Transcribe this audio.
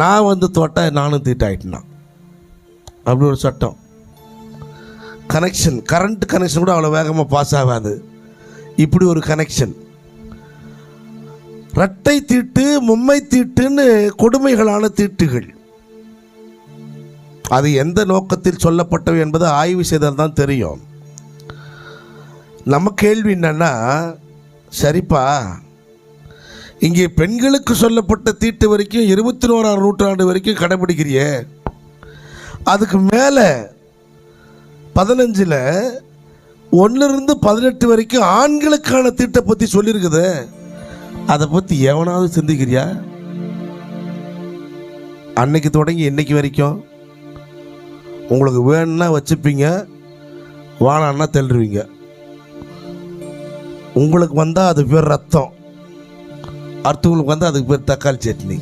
நான் வந்து தொட்டால் நானும் தீட்டாயிட்டேன்னா அப்படி ஒரு சட்டம். கனெக்ஷன் கரண்ட் கனெக்ஷன் கூட அவ்வளோ வேகமாக பாஸ் ஆகாது. இப்படி ஒரு கனெக்ஷன் ரட்டை தீட்டு மும்மை தீட்டுன்னு கொடுமைகளான தீட்டுகள். அது எந்த நோக்கத்தில் சொல்லப்பட்டவை என்பது ஆய்வு செய்தால் தான் தெரியும். நம்ம கேள்வி என்னன்னா சரிப்பா இங்கே பெண்களுக்கு சொல்லப்பட்ட தீட்டு வரைக்கும் இருபத்தி ஓராம் நூற்றாண்டு வரைக்கும் கடைபிடிக்கிறிய. அதுக்கு மேலே பதினஞ்சில் ஒன்றிலிருந்து பதினெட்டு வரைக்கும் ஆண்களுக்கான தீட்டை பற்றி சொல்லியிருக்குது அதை பற்றி எவனாவது சிந்திக்கிறியா? அன்னைக்கு தொடங்கி இன்னைக்கு வரைக்கும். உங்களுக்கு வேணும்னா வச்சுப்பீங்க வானான்னா தெள்ளுருவீங்க உங்களுக்கு வந்தால் அது பேர் ரத்தம். அடுத்தவங்களுக்கு வந்து அதுக்கு பேர் தக்காளி சட்னி.